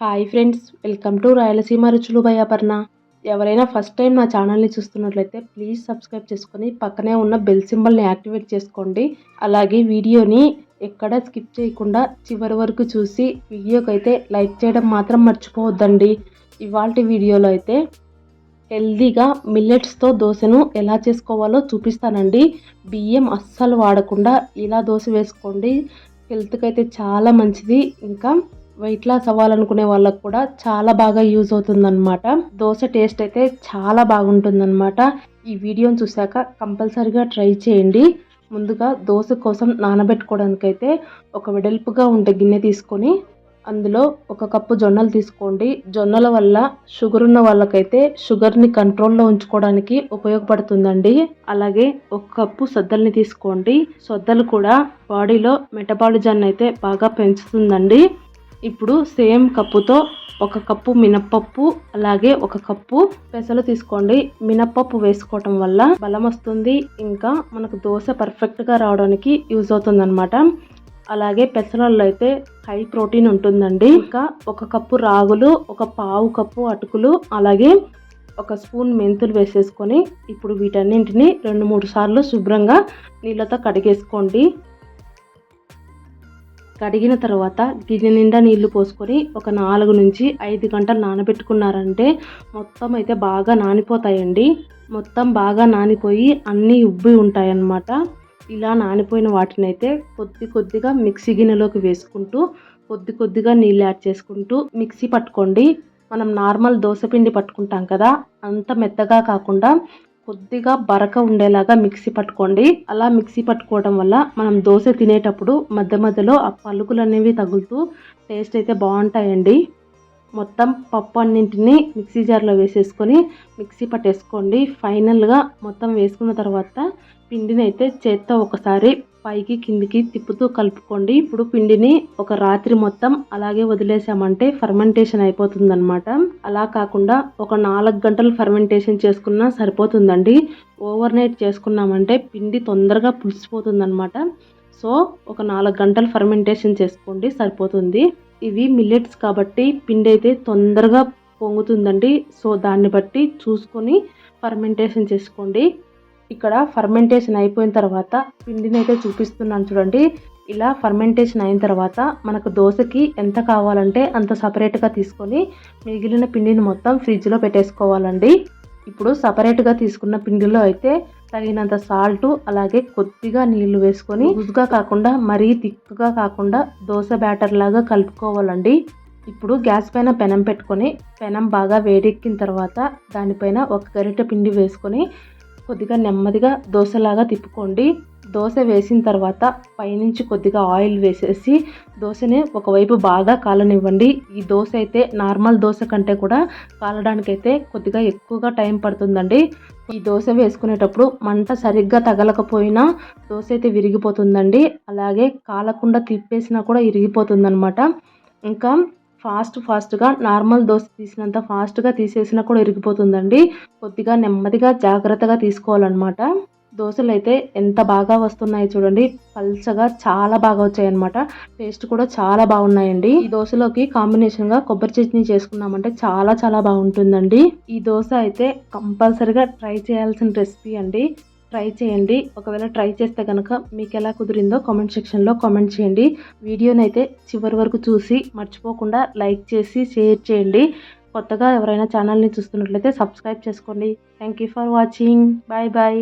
Hi friends welcome to Rayalaseema రుచులు by Aparna. ఎవరైనా first time నా ఛానల్ని చూస్తున్నట్లయితే ప్లీజ్ సబ్స్క్రైబ్ చేసుకొని పక్కనే ఉన్న బెల్ సింబల్ని యాక్టివేట్ చేసుకోండి. అలాగే వీడియోని ఎక్కడ స్కిప్ చేయకుండా చివరి వరకు చూసి వీడియోకి అయితే లైక్ చేయడం మాత్రం మర్చిపోవద్దండి. ఇవాళ వీడియోలో అయితే హెల్దీగా మిల్లెట్స్తో దోశను ఎలా చేసుకోవాలో చూపిస్తానండి. బియ్యం అస్సలు వాడకుండా ఇలా దోశ వేసుకోండి. హెల్త్కి అయితే చాలా మంచిది. ఇంకా వెయిట్ లాస్ అవ్వాలనుకునే వాళ్ళకు కూడా చాలా బాగా యూజ్ అవుతుందన్నమాట. దోశ టేస్ట్ అయితే చాలా బాగుంటుందన్నమాట. ఈ వీడియోని చూశాక కంపల్సరీగా ట్రై చేయండి. ముందుగా దోశ కోసం నానబెట్టుకోవడానికైతే ఒక వెడల్పుగా ఉండే గిన్నె తీసుకొని అందులో ఒక కప్పు జొన్నలు తీసుకోండి. జొన్నల వల్ల షుగర్ ఉన్న వాళ్ళకైతే షుగర్ని కంట్రోల్లో ఉంచుకోవడానికి ఉపయోగపడుతుందండి. అలాగే ఒక కప్పు సద్దల్ని తీసుకోండి. సొద్దలు కూడా బాడీలో మెటబాలిజాన్ని అయితే బాగా పెంచుతుందండి. ఇప్పుడు సేమ్ కప్పుతో ఒక కప్పు మినప్పప్పు అలాగే ఒక కప్పు పెసలు తీసుకోండి. మినప్పప్పు వేసుకోవటం వల్ల బలం వస్తుంది ఇంకా మనకు దోశ పర్ఫెక్ట్గా రావడానికి యూజ్ అవుతుంది అనమాట అలాగే పెసలలో అయితే హై ప్రోటీన్ ఉంటుందండి. ఇంకా ఒక కప్పు రాగులు ఒక పావు కప్పు అటుకులు అలాగే ఒక స్పూన్ మెంతులు వేసేసుకొని ఇప్పుడు వీటన్నింటిని రెండు మూడు సార్లు శుభ్రంగా నీళ్ళతో కడిగేసుకోండి. కడిగిన తర్వాత గిన్నె నిండా నీళ్ళు పోసుకొని ఒక నాలుగు నుంచి ఐదు గంటలు నానబెట్టుకున్నారంటే మొత్తం అయితే బాగా నానిపోతాయండి. మొత్తం బాగా నానిపోయి అన్నీ ఉబ్బి ఉంటాయన్నమాట. ఇలా నానిపోయిన వాటిని అయితే కొద్ది కొద్దిగా మిక్సీ గిన్నెలోకి వేసుకుంటూ కొద్ది కొద్దిగా నీళ్ళు యాడ్ చేసుకుంటూ మిక్సీ పట్టుకోండి. మనం నార్మల్ దోశ పిండి పట్టుకుంటాం కదా అంత మెత్తగా కాకుండా కొద్దిగా బరక ఉండేలాగా మిక్సీ పట్టుకోండి. అలా మిక్సీ పట్టుకోవడం వల్ల మనం దోశ తినేటప్పుడు మధ్య మధ్యలో ఆ పలుకులు అనేవి తగులుతూ టేస్ట్ అయితే బాగుంటాయండి. మొత్తం పప్పు అన్నింటినీ మిక్సీ జార్లో వేసేసుకొని మిక్సీ పట్టేసుకోండి. ఫైనల్గా మొత్తం వేసుకున్న తర్వాత పిండిని అయితే చేత్తో ఒకసారి పైకి కిందికి తిప్పుతూ కలుపుకోండి. ఇప్పుడు పిండిని ఒక రాత్రి మొత్తం అలాగే వదిలేసామంటే ఫర్మెంటేషన్ అయిపోతుందన్నమాట. అలా కాకుండా ఒక నాలుగు గంటలు ఫర్మెంటేషన్ చేసుకున్నా సరిపోతుందండి. ఓవర్ నైట్ చేసుకున్నామంటే పిండి తొందరగా పులిసిపోతుందన్నమాట. సో ఒక నాలుగు గంటలు ఫర్మెంటేషన్ చేసుకోండి సరిపోతుంది. ఇవి మిల్లెట్స్ కాబట్టి పిండి అయితే తొందరగా పొంగుతుందండి. సో దాన్ని బట్టి చూసుకొని ఫర్మెంటేషన్ చేసుకోండి. ఇక్కడ ఫర్మెంటేషన్ అయిపోయిన తర్వాత పిండిని అయితే చూపిస్తున్నాను చూడండి. ఇలా ఫర్మెంటేషన్ అయిన తర్వాత మనకు దోశకి ఎంత కావాలంటే అంత సపరేట్గా తీసుకొని మిగిలిన పిండిని మొత్తం ఫ్రిడ్జ్లో పెట్టేసుకోవాలండి. ఇప్పుడు సపరేట్గా తీసుకున్న పిండిలో అయితే తగినంత సాల్ట్ అలాగే కొద్దిగా నీళ్ళు వేసుకొని రుజుగా కాకుండా మరీ థిక్గా కాకుండా దోశ బ్యాటర్ లాగా కలుపుకోవాలండి. ఇప్పుడు గ్యాస్ పైన పెనం పెట్టుకొని పెనం బాగా వేడెక్కిన తర్వాత దానిపైన ఒక గరిటె పిండి వేసుకొని కొద్దిగా నెమ్మదిగా దోశలాగా తిప్పుకోండి. దోశ వేసిన తర్వాత పైనుంచి కొద్దిగా ఆయిల్ వేసేసి దోశని ఒకవైపు బాగా కాలనివ్వండి. ఈ దోశ అయితే నార్మల్ దోశ కంటే కూడా కాలడానికైతే కొద్దిగా ఎక్కువగా టైం పడుతుందండి. ఈ దోశ వేసుకునేటప్పుడు మంట సరిగ్గా తగలకపోయినా దోశ అయితే విరిగిపోతుందండి. అలాగే కాలకుండా తిప్పేసినా కూడా ఇరిగిపోతుందనమాట ఇంకా ఫాస్ట్ ఫాస్ట్గా నార్మల్ దోశ తీసినంత ఫాస్ట్గా తీసేసినా కూడా ఇరిగిపోతుందండి. కొద్దిగా నెమ్మదిగా జాగ్రత్తగా తీసుకోవాలన్నమాట. దోశలు అయితే ఎంత బాగా వస్తున్నాయి చూడండి. పల్చగా చాలా బాగా వచ్చాయి అనమాట టేస్ట్ కూడా చాలా బాగున్నాయండి. ఈ దోశలోకి కాంబినేషన్గా కొబ్బరి చట్నీ చేసుకున్నామంటే చాలా చాలా బాగుంటుందండి. ఈ దోశ అయితే కంపల్సరిగా ట్రై చేయాల్సిన రెసిపీ అండి. ట్రై చేయండి. ఒకవేళ ట్రై చేస్తే కనుక మీకు ఎలా కుదిరిందో కామెంట్ సెక్షన్లో కామెంట్ చేయండి. వీడియోనైతే అయితే చివరి వరకు చూసి మర్చిపోకుండా లైక్ చేసి షేర్ చేయండి. కొత్తగా ఎవరైనా ఛానల్ని చూస్తున్నట్లయితే సబ్స్క్రైబ్ చేసుకోండి. Thank you for watching. Bye bye.